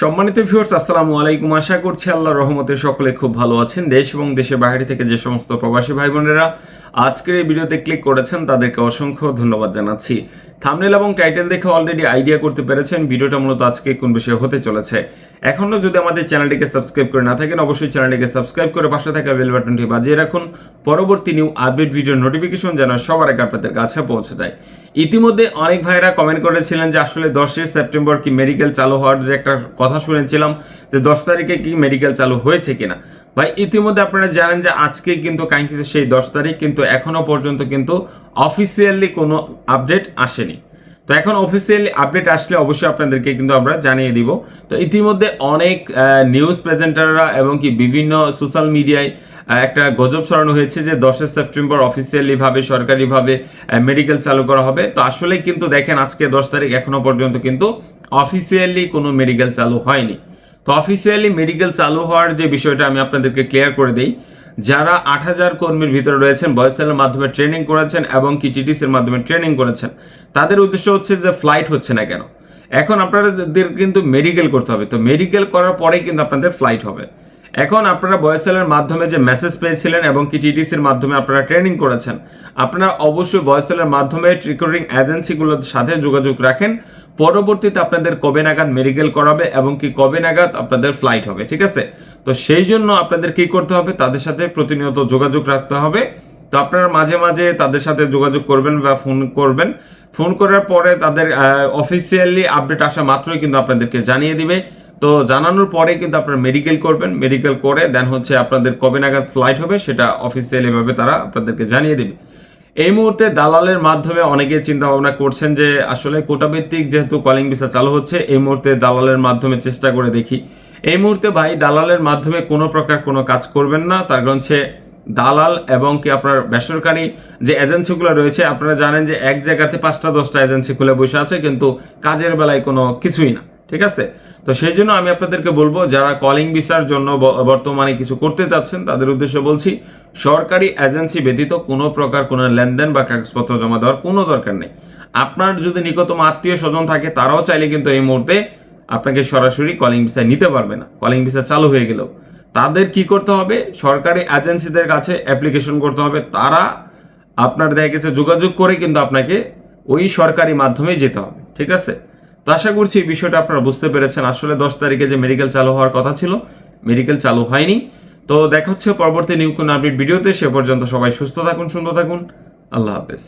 সম্মানিত ভিউয়ার্স আসসালামু আলাইকুম। আশা করছি আল্লাহর রহমতে সকলে খুব ভালো আছেন। দেশ এবং দেশের বাইরে থেকে যে সমস্ত প্রবাসী ভাই বোনেরা আজকের এই ভিডিওতে ক্লিক করেছেন, তাদেরকে অসংখ্য ধন্যবাদ জানাচ্ছি। থামনেল এবং টাইটেল দেখে অলরেডি আইডিয়া করতে পেরেছেন, ভিডিওটা মূলত আজকে কোন বিষয়ে হতে চলেছে। এখনও যদি আমাদের চ্যানেলটিকে সাবস্ক্রাইব করে না থাকেন, অবশ্যই চ্যানেলটিকে সাবস্ক্রাইব করে পাশে থাকা বেল বাটনটি বাজিয়ে রাখুন। পরবর্তী নিউ আপডেট ভিডিও নোটিফিকেশন যেন সবার আগে আপনাদের কাছে পৌঁছে যায়। ইতিমধ্যে অনেক ভাইরা কমেন্ট করেছিলেন যে আসলে দশই সেপ্টেম্বর কি মেডিকেল চালু হওয়ার যে একটা কথা শুনেছিলাম, যে দশ তারিখে কি মেডিকেল চালু হয়েছে কিনা। ভাই, ইতিমধ্যে আপনারা জানেন যে আজকে কিন্তু কাঙ্ক্ষিত সেই দশ তারিখ, কিন্তু এখনও পর্যন্ত কিন্তু অফিসিয়ালি কোনো আপডেট আসেনি। তো এখন অফিসিয়ালি আপডেট আসলে অবশ্যই আপনাদেরকে কিন্তু আমরা জানিয়ে দিব। তো ইতিমধ্যে অনেক নিউজ প্রেজেন্টাররা এবং কি বিভিন্ন সোশ্যাল মিডিয়ায় একটা গজব ছড়ানো হয়েছে যে দশই সেপ্টেম্বর অফিসিয়ালি ভাবে সরকারিভাবে মেডিকেল চালু করা হবে। তো আসলে কিন্তু দেখেন আজকে দশ তারিখ এখনও পর্যন্ত কিন্তু অফিসিয়ালি কোনো মেডিকেল চালু হয়নি। তো অফিসিয়ালি মেডিকেল চালু হওয়ার যে বিষয়টা আমি আপনাদেরকে ক্লিয়ার করে দিই, যারা আট হাজার কর্মীর ভিতরে রয়েছেন বয়সেলের মাধ্যমে ট্রেনিং করেছেন এবং কি টিটিসির মাধ্যমে ট্রেনিং করেছেন, তাদের উদ্দেশ্য হচ্ছে যে ফ্লাইট হচ্ছে না কেন? এখন আপনাদের কিন্তু মেডিকেল করতে হবে, তো মেডিকেল করার পরেই কিন্তু আপনাদের ফ্লাইট হবে। এখন আপনারা বয়সেলের মাধ্যমে যে মেসেজ পেয়েছিলেন এবং কি টিটিসির মাধ্যমে আপনারা ট্রেনিং করেছেন, আপনারা অবশ্যই বয়সেলের মাধ্যমে রিক্রুটিং এজেন্সিগুলোর সাথে যোগাযোগ রাখেন পরবর্তীতে আপনাদের কবে নাগাদ মেডিকেল করাবে এবং কি কবে নাগাদ আপনাদের ফ্লাইট হবে, ঠিক আছে? তো সেই জন্য আপনাদের কি করতে হবে? তাদের সাথে প্রতিনিয়ত যোগাযোগ রাখতে হবে। তো আপনারা মাঝে মাঝে তাদের সাথে যোগাযোগ করবেন বা ফোন করবেন। ফোন করার পরে তাদের অফিসিয়ালি আপডেট আসা মাত্রই কিন্তু আপনাদেরকে জানিয়ে দিবে। তো জানানোর পরে কিন্তু আপনারা মেডিকেল করবেন। মেডিকেল করে দেন হচ্ছে আপনাদের কবে নাগাদ ফ্লাইট হবে সেটা অফিসিয়ালি ভাবে তারা আপনাদেরকে জানিয়ে দিবে। এই মুহূর্তে দালালের মাধ্যমে অনেকে চিন্তা ভাবনা করছেন যে আসলে কোটাভিত্তিক যেহেতু কলিং ভিসা চালু হচ্ছে, এই মুহূর্তে দালালের মাধ্যমে চেষ্টা করে দেখি। এই মুহূর্তে ভাই, দালালের মাধ্যমে কোনো প্রকার কোনো কাজ করবেন না। তার কারণ সে দালাল এবং কি আপনার বেসরকারি যে এজেন্সিগুলো রয়েছে, আপনারা জানেন যে এক জায়গাতে পাঁচটা দশটা এজেন্সি খুলে বসে আছে, কিন্তু কাজের বেলায় কোনো কিছুই না। ঠিক আছে? তো সেই জন্য আমি আপনাদেরকে বলব, যারা কলিং ভিসার জন্য বর্তমানে কিছু করতে চাচ্ছেন, তাদের উদ্দেশ্যে বলছি, সরকারি এজেন্সি ব্যতীত কোনো প্রকার কোনো লেনদেন বা কাগজপত্র জমা দেওয়ার কোনো দরকার নেই। আপনার যদি নিকটতম আত্মীয় স্বজন থাকে, তারাও চাইলে কিন্তু এই মুহূর্তে আপনাকে সরাসরি কলিং ভিসা নিতে পারবে না। কলিং ভিসা চালু হয়ে গেলেও তাদের কি করতে হবে? সরকারি এজেন্সিদের কাছে অ্যাপ্লিকেশন করতে হবে। তারা আপনার দেখা গেছে যোগাযোগ করে কিন্তু আপনাকে ওই সরকারি মাধ্যমে যেতে হবে। ঠিক আছে? তো আশা করছি এই বিষয়টা আপনারা বুঝতে পেরেছেন। আসলে দশ তারিখে যে মেডিকেল চালু হওয়ার কথা ছিল মেডিকেল চালু হয়নি। তো দেখা হচ্ছে পরবর্তী নিউ কোনো আপডেট ভিডিওতে। সে পর্যন্ত সবাই সুস্থ থাকুন, সুন্দর থাকুন। আল্লাহ হাফেজ।